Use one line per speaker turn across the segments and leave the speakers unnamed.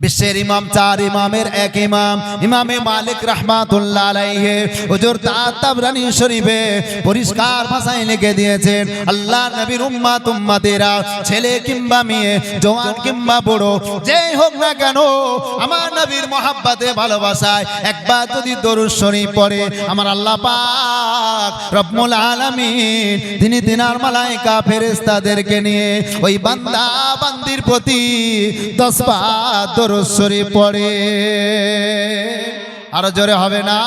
বিশ্বের ইমাম, চার ইমামের এক ইমাম, ইমামে মালিক রহমাতুল্লাহ মহাব্বাতে, ভালোবাসায় একবার যদি দরুদ শরীফ পড়ে, আমার আল্লাহ পাক রব্বুল আলামিন, তিনি দিনার মালাইকা ফেরেশতাদেরকে নিয়ে ওই বান্দা বান্দির প্রতি দশ বার দরুদ শরীফ পড়ে। আরও জোরে হবে না?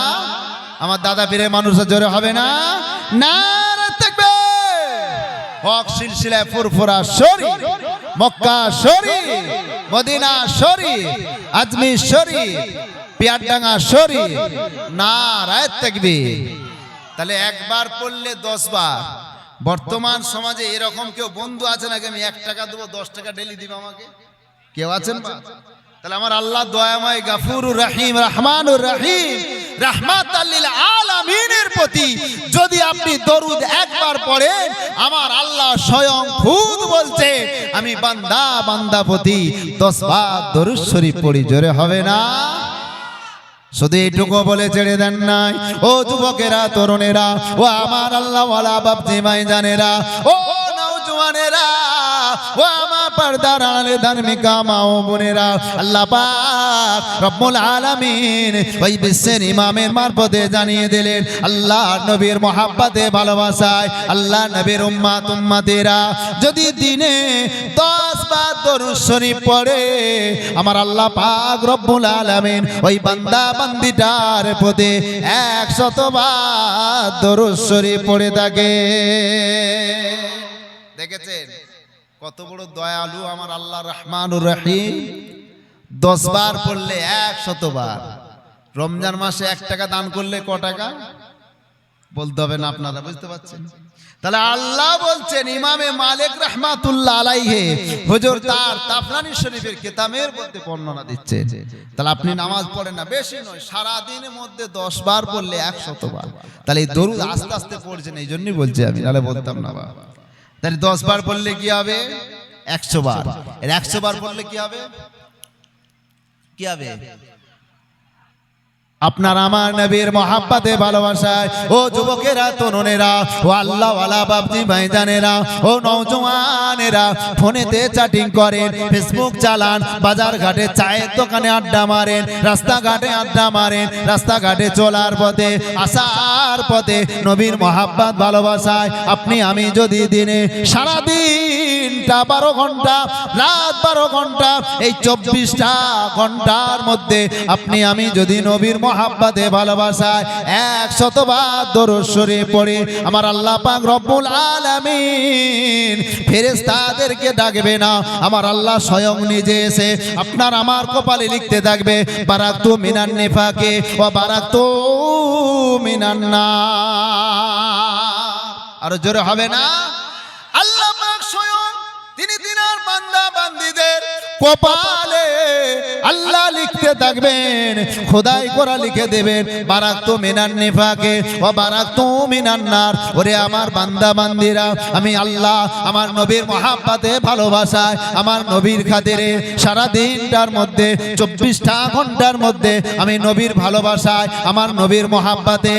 আমার দাদা পীরের মানুষের জোরে হবে না? না হক মক্কা শরী মদিনা আজমি না রায় তাহলে একবার পড়লে দশ বার বর্তমান সমাজে এরকম কেউ বন্ধু আছে নাকি? আমি এক টাকা দেবো, দশ টাকা ডেলি দিব আমাকে? কেউ আছেন তাহলে আমার আল্লাহ দয়াময় গাফুর রাহিম, রহমানুর রাহিম রাহমাত আলামিনের প্রতি যদি আপনি দরুদ একবার পড়েন, আমার আল্লাহ স্বয়ং খুদ বলছে, আমি বান্দা বান্দা প্রতি দশ বার দরুদ শরীফ পড়ি, জোরে হবে না? শুধু এইটুকু বলে ছেড়ে দেন নাই। ও যুবকেরা, তরুণেরা, ও আমার আল্লাহ বাপজি ভাই জানেরা, ও নওজওয়ানেরা ও আমার পর্দার আলে ধার্মিকা মা ও বোনেরা, আল্লাহ পাক রব্বুল আলামিন ওই বিশ্বের ইমামের মারফতে জানিয়ে দিলেন, আল্লাহ নবীর মহাব্বতে ভালোবাসায়, আল্লাহ নবীর উম্মাত উম্মাতেরা, যদি দিনে দশ বার দরুদ শরীফ পড়ে, আমার আল্লাহ পাক রব্বুল আলামিন ওই বান্দা বান্দিটার প্রতি একশত বার দরুদ শরীফ পড়ে থাকে। দেখেছেন? কত বড় দয়ালু আমার আল্লাহ রহমানুর রহিম। দশ বার পড়লে একশত বার। রমজান মাসে এক টাকা দান করলে ক টাকা? বলতে হবে না আপনারা, বুঝতে পারছেন? তাহলে আল্লাহ বলছেন, ইমামে মালিক রহমাতুল্লাহ আলাইহে, হুজুর তার তাফরানি শরীফের কিতাবের মধ্যে বর্ণনা দিচ্ছে। তাহলে আপনি নামাজ পড়েন না, বেশি নয় সারা দিনের মধ্যে দশ বার পড়লে একশত বার। তাহলে এই দরুদ আস্তে আস্তে পড়ছেন, এই জন্যই বলছি আমি, নাহলে বলতাম না বাবা তাহলে দশ বার বললে কি হবে? একশো বার। একশো বার বললে কি হবে? কি হবে? আপনার আমার নবীর মহাব্বাতে ভালোবাসায়। ও যুবকেরা, তরুণেরা, ও আল্লাহ ওয়ালা বাবজি ভাইজানেরা, ও নৌজওয়ানেরা ফোনেতে চ্যাটিং করেন ফেসবুক চালান বাজার ঘাটে চায়ের দোকানে আড্ডা মারেন, রাস্তাঘাটে আড্ডা মারেন, রাস্তাঘাটে চলার পথে, আসার পথে নবীর মহাব্বাত ভালোবাসায়। আপনি আমি যদি দিনে সারা দিনটা বারো ঘণ্টা, রাত বারো ঘণ্টা, এই চব্বিশটা ঘণ্টার মধ্যে আপনি, আমি যদি নবীর মহাব্বাতে ভালোবাসায় এক শতবার দরশ্বরে পড়ে, আমার আল্লাহ পাক রব্বুল আলামিন ফেরেশতাদেরকে ডাকবে না, আমার আল্লাহ স্বয়ং নিজে এসে আপনার আমার কপালে লিখতে থাকবে বারাক তু মিনান নেফাকে ও বারাক তু মিনান আর জোরে হবে না? কপালে আল্লাহ লিখতে থাকবেন, খোদাই করা লিখে দেবেন বারাক তো মিনান নেফাকে, ও বারাক তো মিনান্নার ওরে আমার বান্দা বান্দিরা, আমি আল্লাহ আমার নবীর মহাব্বাতে ভালোবাসায়, আমার নবীর খাতিরে সারা দিনটার মধ্যে, চব্বিশটা ঘণ্টার মধ্যে আমি নবীর ভালোবাসায়, আমার নবীর মহাব্বাতে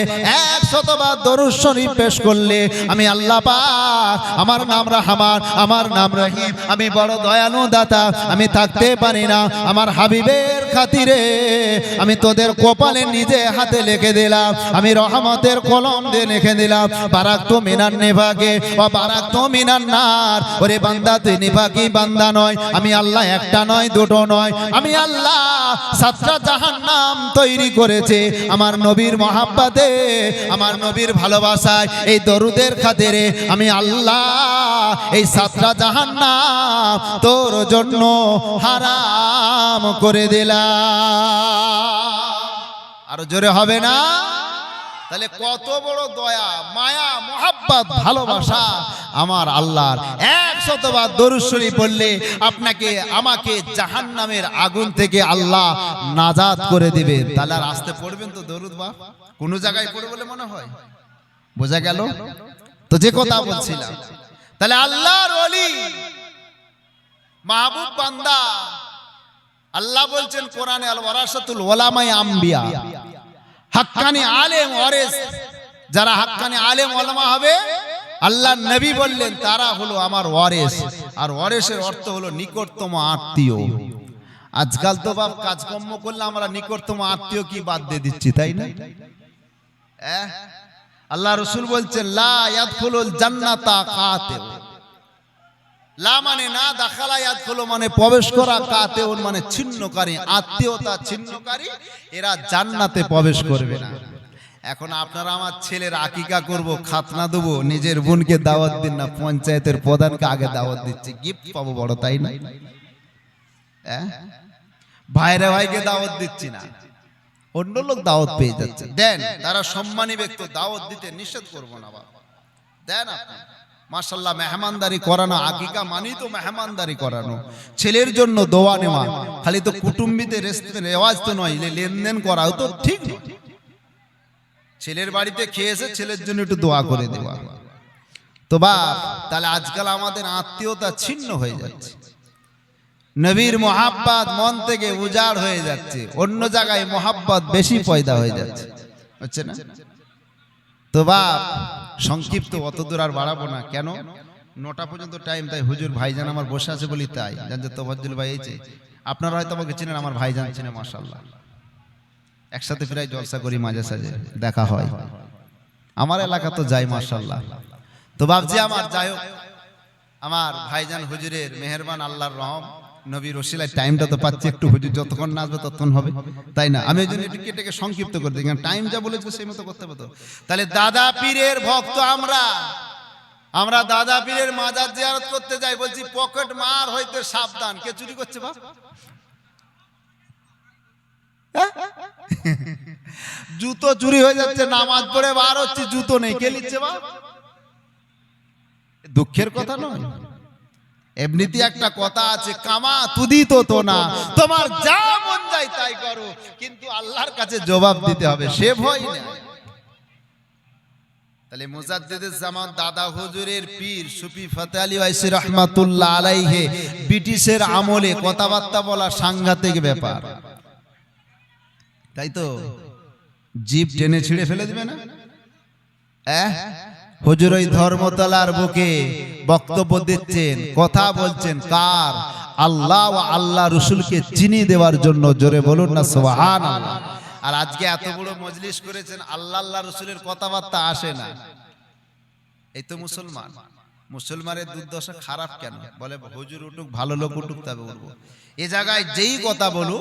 এক শতবার দরুদ শরীফ পেশ করলে আমি আল্লাহ পাক আমার নাম রাহমান, আমার নাম রহিম, আমি বড় দয়ালু দাতা, আমি থাকতে পারি না, আমার হাবিবের খাতিরে আমি তোদের কপালে নিজে হাতে লিখে দিলাম। আমি রহমতের কলম দিয়ে লিখে দিলাম। বারাক তো মিনার নেভাগে ও বারাক তো মিনার নার। ওরে বান্দা, তুই নিভাকি বান্দা নয়। আমি আল্লাহ একটা নয়, দুটো নয়। আমি আল্লাহ সাতটা জাহান নাম তৈরি করেছে। আমার নবীর মহাব্বাতে, আমার নবীর ভালোবাসায়, এই দরুদের খাতিরে আমি আল্লাহ এই সাতটা জাহান নাম তোর জন্য হারাম করে দিলাম। আরও জোরে হবে না? তাহলে কত বড় দয়া, মায়া, মোহাব্বত, ভালোবাসা আমার আল্লাহর। এক শতবার দরুশ্বরী বললে আপনাকে, আমাকে জাহান নামের আগুন থেকে আল্লাহ নাজাদ করে দিবে। তাহলে আর আসতে পড়বেন তো দরুদ বা? কোনো জায়গায় পড়ে বলে মনে হয়? বোঝা গেল? তো যে কথা বলছিলাম। তাহলে আল্লাহর ওলি মাহবুব বান্দা আল্লাহ বলছেন, কোরআনে আল ওয়ারাসাতুল ওলামাই আম্বিয়া। হাক্কানি আলেম ওয়ারেস, যারা হাক্কানি আলেম ওলামা হবে আল্লাহ নবী বললেন, তারা হলো আমার ওয়ারেস। আর ওয়ারেসের অর্থ হলো নিকটতম আত্মীয়। আজকাল তো বাপ, কাজকর্ম করলে আমরা নিকটতম আত্মীয় কি বাদ দিয়ে দিচ্ছি, তাই না? আল্লাহ রসুল বলছেন, লা ইয়াদখুলুল জান্নাতা কাতিউ লা মানে না দাখালা ইয়াদখুলু মানে প্রবেশ করা কাতেউন মানে ছিন্নকারী, আত্মীয়তা ছিন্নকারী, এরা জান্নাতে প্রবেশ করবে না। এখন আপনারা আমার ছেলের আকিকা করব, খাতনা দেবো, নিজের বোনকে দাওয়াত দিন না, পঞ্চায়েতের প্রধানকে আগে দাওয়াত দিচ্ছে গিফট পাবো বড়, তাই না? হ্যাঁ? ভাইরে ভাইকে দাওয়াত দিচ্ছি না। অন্য লোক দাওয়াত পেয়ে যাচ্ছে। দেন, তারা সম্মানী ব্যক্তি, দাওয়াত দিতে নিষেধ করব না বাবা। দেন আপনি। মাশাল্লাহ মেহমানদারি করানো আকিকা মানেই তো মেহমানদারি করানো। ছেলের জন্য দোয়া নেওয়া, খালি তো কুটুম্বিতে রেওয়াজ তো নয় লেনদেন করাও তো ঠিক। ছেলের বাড়িতে খেয়েছে, ছেলের জন্য একটু দোয়া করে দেওয়া। তো বাপ, তাহলে আজকাল আমাদের আত্মীয়তা ছিন্ন হয়ে যাচ্ছে। নবীর মোহাব্বত মন থেকে উজাড় হয়ে যাচ্ছে। অন্য জায়গায় মোহাব্বত বেশি পয়দা হয়ে যাচ্ছে। হচ্ছে না? তো বাপ, সংক্ষিপ্ত অত দূর আর বাড়াবো না। কেন? নটা পর্যন্ত টাইম তাই হুজুর ভাইজান আমার বসে আছে বলি তাই। জানছে তোফাজ্জুল ভাই এইছে আপনারা হয়তো আমাকে চিনেন, আমার ভাইজান চিনে মাসাল্লাহ একসাথে প্রায় জলসা করি, মাঝে সাঝে দেখা হয়। আমার এলাকা তো যাই মাসাল্লাহ তো বাপজি আমার, যাই হোক। আমার ভাইজান হুজুরের মেহেরবান আল্লাহর রহম। নবীর রসিলায় টাইমটা তো পাচ্ছি একটু হুজুর, যতক্ষণ না আসবে ততক্ষণ হবে। তাই না? আমি ওই জন্য একটু কেটে কেটে সংক্ষিপ্ত করে দিই, কারণ টাইম যা বলেছে সেই মতো করতে হবে তো। তাহলে দাদা পীরের ভক্ত আমরা। আমরা দাদা পীরের মাজার জিয়ারত করতে যাই, বলছি, পকেট মার হইতে সাবধান। কে চুরি করছে বাপ? জুতো চুরি হয়ে যাচ্ছে, নামাজ পড়ে বার হচ্ছে, জুতো নেই। কে নিচ্ছে বা দুঃখের কথা নয়। এমনিতে একটা কথা আছে কামা তুদি তো তো না। তোমার যা মন যায় তাই করো। কিন্তু আল্লাহর কাছে জবাব দিতে হবে। সে ভয় না তাহলে মুজাদ্দিদের জামান দাদা হুজুরের পীর সুফি ফতে আলী ওয়াইসি রহমাতুল্লাহ আলাইহে ব্রিটিশের আমলে কথাবার্তা বলা সাংঘাতিক ব্যাপার। তাই তো? জিপ টেনে ছিঁড়ে ফেলে দিবে না। অ্যাঁ? হুজুর ওই ধর্মতলার বুকে বক্তব্য দিচ্ছেন, কথা বলছেন, কার? আল্লাহ আল্লাহ রসুলকে চিনি দেওয়ার জন্য জোরে বলুন না সোহান আর আজকে এত বড় মজলিশ করেছেন, আল্লাহ আল্লাহ রসুলের কথাবার্তা আসে না। এই তো মুসলমান। মুসলমানের দুর্দশা খারাপ কেন? বলে, হুজুর উঠুক, ভালো লোক উঠুক, তবে উঠবো। এ জায়গায় যেই কথা বলো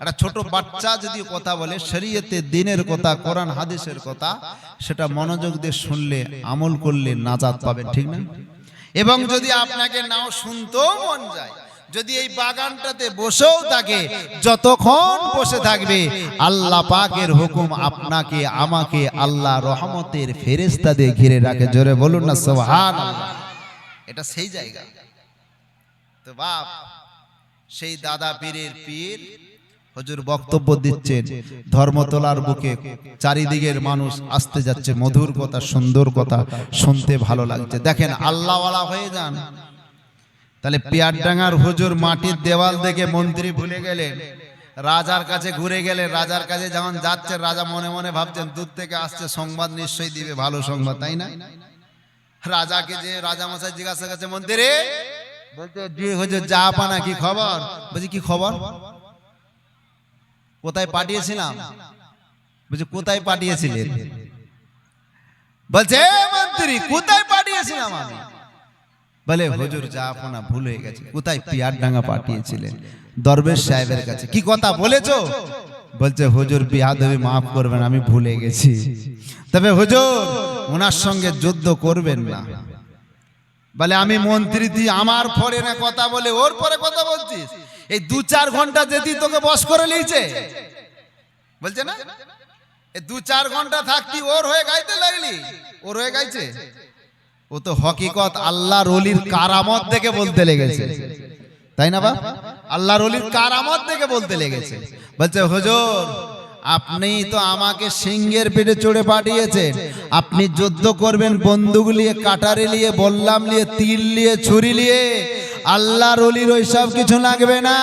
একটা ছোট বাচ্চা যদি কথা বলে, শরীয়তে দিনের কথা, কোরআন, হাদিসের কথা, সেটা মনোযোগ দিয়ে শুনলে, আমল করলে নাজাত পাবেন, ঠিক না? এবং যদি আপনাকে নাও শুনতেও মন যায়, যদি এই বাগানটাতে বসেও থাকে, যতক্ষণ বসে থাকবে, আল্লাহ পাকের হুকুম আপনাকে, আমাকে আল্লাহ রহমতের ফেরেস্তা দিয়ে ঘিরে রাখে। জোরে বলুন না সোহান এটা সেই জায়গা। তো বাপ, সেই দাদা পীরের পীর হুজুর বক্তব্য দিচ্ছেন ধর্মতলার বুকে চারিদিকের মানুষ আসতে যাচ্ছে, মধুর কথা, সুন্দর কথা, শুনতে ভালো লাগছে। দেখেন, আল্লাহওয়ালা হয়ে যান। তাহলে পিয়ারডাঙ্গার হুজুর মাটির দেওয়াল দেখে মন্ত্রী ভুলে গেলেন, রাজার কাছে ঘুরে গেলেন, রাজার কাছে যখন যাচ্ছে রাজা মনে মনে ভাবছেন, দূর থেকে আসছে, সংবাদ নিশ্চয়ই দিবে, ভালো সংবাদ, তাই না? রাজাকে যে রাজা মশাই জিজ্ঞাসা করছে মন্দিরে হুজুর যা পানা কি খবর? বলছি, কি খবর? কোথায় পাঠিয়েছিলাম? বলছে, কোথায় পাঠিয়েছিলেন? বলছে মন্ত্রী, কোথায় পাঠিয়েছিলাম আমি? বলে, হুজুর, যা আপনা ভুল হয়ে গেছে। কোথায় পিয়ার ডাঙ্গা পাঠিয়েছিলেন? দরবেশ সাহেবের কাছে। কি কথা বলেছ? বলছে, হুজুর বিহাদবি মাফ করবেন, আমি ভুলে গেছি। তবে হুজুর, ওনার সঙ্গে যুদ্ধ করবেন না। বলে, আমি মন্ত্রী দি, আমার পরে না কথা বলে, ওর পরে কথা বলছিস? এই দু চার ঘণ্টা যেদি তোকে বস করে লিয়েছে বলছে না? এই দু চার ঘণ্টা থাকতি, ওর হয়ে গাইতে লাগলি। ওর হয়ে গাইছে? ও তো হকিকত আল্লাহর অলির কারামত দেখে বলতে লেগেছে। তাই না বা আল্লাহর অলির কারামত দেখে বলতে লেগেছে। বলছে, হুজুর, আপনি তো আমাকে সিংহের পেটে চড়ে পাঠিয়েছেন। আপনি যুদ্ধ করবেন, বন্দুক নিয়ে, কাটারি নিয়ে, বললাম নিয়ে তীর নিয়ে, ছুরি নিয়ে। আল্লাহর অলির ওইসব কিছু লাগবে না।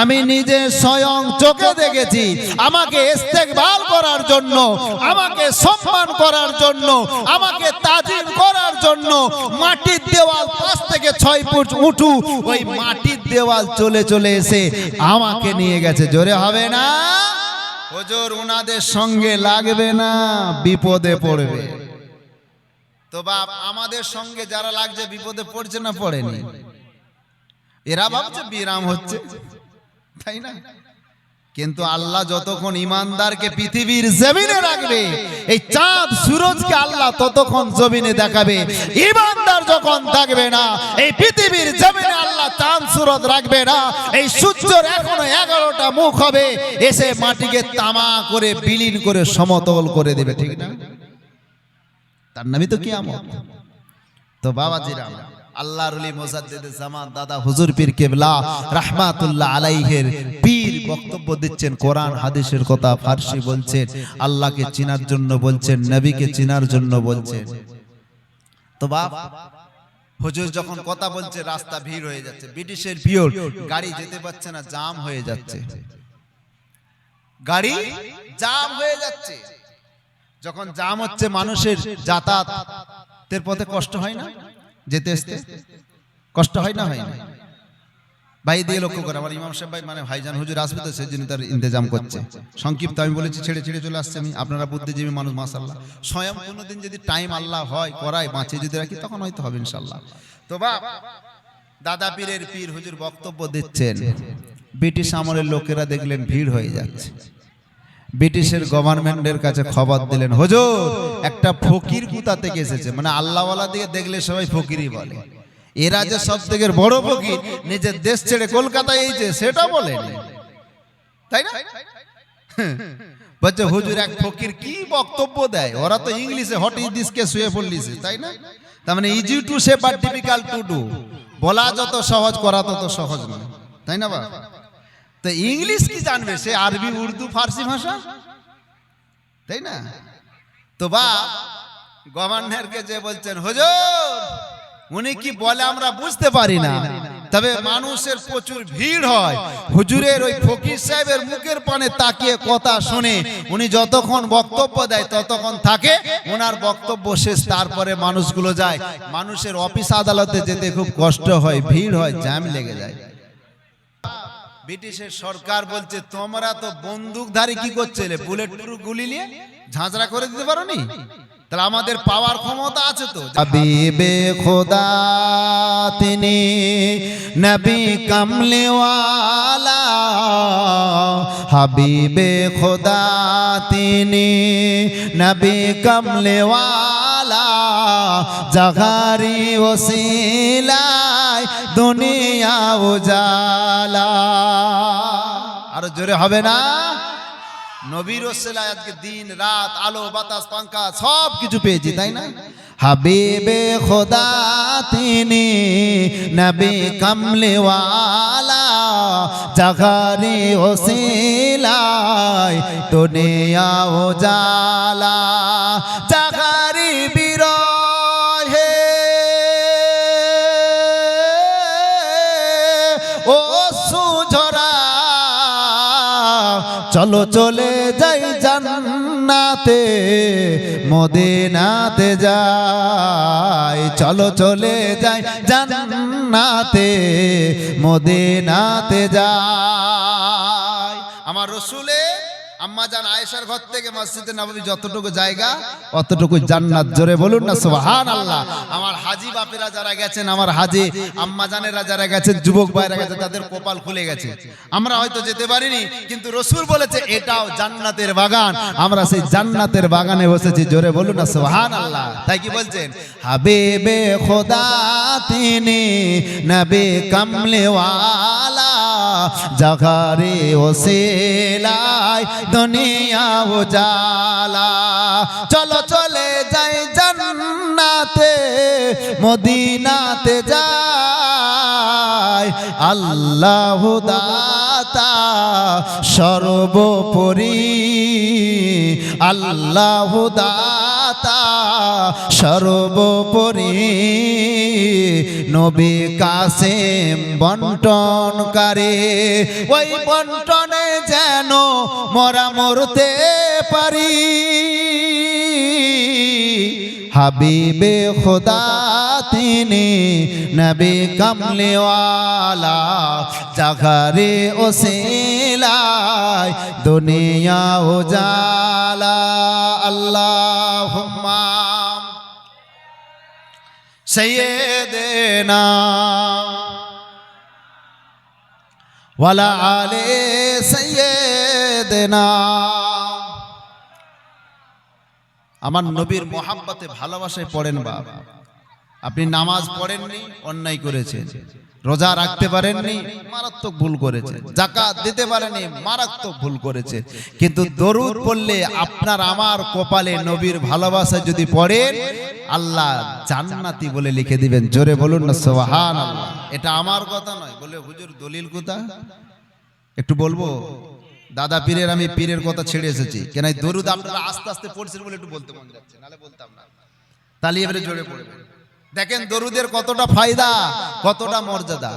আমি নিজে স্বয়ং চোখে দেখেছি। আমাকে ইস্তেকবাল করার জন্য, আমাকে সম্মান করার জন্য, আমাকে তাজিম করার জন্য মাটির দেওয়াল পাঁচ থেকে ছয় ফুট উঁচু। ওই মাটির দেওয়াল চলে চলে এসে আমাকে নিয়ে গেছে। জোরে হবে না? হুজুর, উনাদের সঙ্গে লাগবে না, বিপদে পড়বে। তো বাপ, আমাদের সঙ্গে যারা লাগছে, বিপদে পড়ছে না, পড়েনি? এরা ভাবছে বিরাম হচ্ছে। তাই না? কিন্তু আল্লাহ যতক্ষণ ইমানদারকে পৃথিবীর জমিনে রাখবে এই চাঁদ সুরজকে আল্লাহ ততক্ষণ জমিনে দেখাবে। ইমানদার যখন থাকবে না এই পৃথিবীর জমিনে আল্লাহ চাঁদ সুরজ রাখবে না এই সূর্যের এখনও এগারোটা মুখ হবে এসে মাটিকে তামা করে বিলীন করে সমতল করে দেবে ঠিক না? তার নামই তো কিয়ামত। তো বাবাজিরা আল্লাহর আলী মোসাদ্দেদ জামান দাদা হুজুর পীর কেবলা রাহমাতুল্লাহ আলাইহের পীর বক্তব্য দিচ্ছেন, কোরআন, হাদিসের কথা ফার্সি বলছেন, আল্লাহকে চিনার জন্য বলছেন, নবীকে চিনার জন্য বলছেন। তো বাপ, হুজুর যখন কথা বলছে, রাস্তা ভিড় হয়ে যাচ্ছে, ব্রিটিশের ভিড় গাড়ি যেতে পারছে না, জাম হয়ে যাচ্ছে। গাড়ি জাম হয়ে যাচ্ছে। যখন জাম হচ্ছে, মানুষের যাতায়াতের পথে কষ্ট হয় না? যেতে আসতে কষ্ট হয় না হয় না? ভাই, দিয়ে লক্ষ্য করে, আমার ইমাম সাহেব ভাই মানে ভাইজান হুজুর আসবে তো সেই তার ইন্তজাম করছে। সংক্ষিপ্ত আমি বলেছি, ছেড়ে ছেড়ে চলে আসছে আমি। আপনারা বুদ্ধিজীবী মানুষ মাসাল্লাহ স্বয়ং কোনোদিন যদি টাইম আল্লাহ হয়, করায়, বাঁচিয়ে যদি রাখি, তখন হয়তো হবে ইনশাল্লাহ তো বাপ, দাদা পীরের পীর হুজুর বক্তব্য দিচ্ছেন। ব্রিটিশ আমলের লোকেরা দেখলেন ভিড় হয়ে যাচ্ছে। ব্রিটিশের গভর্নমেন্টের কাছে খবর দিলেন, হুজুর, একটা ফকির কোথা থেকে এসেছে? মানে আল্লাহওয়ালা দিকে দেখলে সবাই ফকিরই বলে। এরা যে সব থেকে বড় ফকির নিজের দেশ ছেড়ে কলকাতায় এই যে সেটা বলেন। তাই না? বলছে হুজুর এক ফকির কি বক্তব্য দেয়? ওরা তো ইংলিশে হট ইদিসকে শুয়ে পড়লিছে তাই না? তার মানে easy to say but difficult to do বলা যত সহজ করা তত সহজ নয়। তাই না বা তো ইংলিশ কি জানবে? সে আরবি উর্দু ফার্সি ভাষা? তাই না? তো বা গভর্নরকে যে বলছেন হুজুর উনি কি বলে আমরা বুঝতে পারি না? তবে মানুষের প্রচুর ভিড় হয়। হুজুরের ওই ফকির সাহেবের মুখের পানে তাকিয়ে কথা শুনে উনি যতক্ষণ বক্তব্য দেয় ততক্ষণ থাকে ওনার বক্তব্য শেষ তারপরে মানুষগুলো যায়। মানুষের অফিস আদালতে যেতে খুব কষ্ট হয় ভিড় হয় জ্যাম লেগে যায়। ব্রিটিশের সরকার বলছে তোমরা তো বন্দুকধারী কি করছিলে? বুলেট প্রুফ গুলি নিয়ে ঝাঁঝরা করে দিতে পারো নি তাহলে আমাদের পাওয়ার ক্ষমতা আছে তো হাবিবে খোদা তিনি নবী কামলেওয়ালা। হাবিবে খোদা তিনি নবী কামলেওয়ালা। জাগারি ওসিলায় দুনিয়া উজালা। আরও জোরে হবে না? নবীর ওসিলায় আজকে দিন, রাত, আলো, বাতাস পাঙ্খা সব কিছু পেয়েছি, তাই না? হাবিবে খোদা তিনি নবী কামলেওয়ালা, জাগারি ওসিলায়, দুনিয়া উজালা, জাগারি বীর হে ও সুঝরা, চলো চলে জান্নাতে মদিনাতে যাই চলো চলে যাই জান্নাতে মদিনাতে যাই। আমার রসুলে আম্মা জান আয়েশার ঘর থেকে মসজিদে নববী যতটুকু জায়গা, অতটুকু জান্নাত। জোরে বলুন না সুবহান আল্লাহ আমার বাপেরা যারা গেছেন, আমার আম্মা জানেরা যারা গেছেন, যুবক ভাইরা তাদের কপাল খুলে গেছে। আমরা হয়তো যেতে পারিনি, কিন্তু রসুল বলেছে, এটাও জান্নাতের বাগান। আমরা সেই জান্নাতের বাগানে বসেছি, জোরে বলুন না সুবহান আল্লাহ তাই কি বলছেন? হাবিবে খোদা, তিনি নবী কামলেওয়ালা। জাগারে ওসিলায় দুনিয়া উজালা। চলো, চলে যাই জান্নাতে, মদিনাতে যাই। আল্লাহ দাতা, সর্বোপরি আল্লাহ দাতা। সর্বোপরি নবী কাসেম বন্টনকারী। ওই বন্টনে যেন মরা মরতে পারি। হাবিবে খোদা, তিনি নবী কমলিওয়ালা, জাগারে ওসিলায় দুনিয়া উজালা, আল্লাহুম্মা। সৈয়দনা ওয়ালা আলে সৈয়দনা আমার নবীর মোহাম্মতে ভালোবাসায় পড়েন বাবা আপনি নামাজ পড়েননি, অন্যায় করেছেন। রোজা রাখতে পারেননি, মারাত্মক ভুল করেছে। জাকাত দিতে পারেননি, মারাত্মক ভুল করেছে। কিন্তু দরুদ পড়লে আপনার আমার কপালে নবীর ভালোবাসা যদি পড়েন আল্লাহ জান্নাতি বলে লিখে দিবেন। জোরে বলুন না সোহান এটা আমার কথা নয়, বলে হুজুর দলিল কোথা? একটু বলব? দাদা পীরের, আমি পীরের কথা ছেড়ে এসেছি। কেনাই দরুদ আপনারা আস্তে আস্তে পড়ছেন বলে একটু বলতে মন যাচ্ছে নালে বলতাম না। তালি এবারে জোরে পড়বেন। দেখেন দরুদের কতটা ফায়দা কতটা মর্যাদা।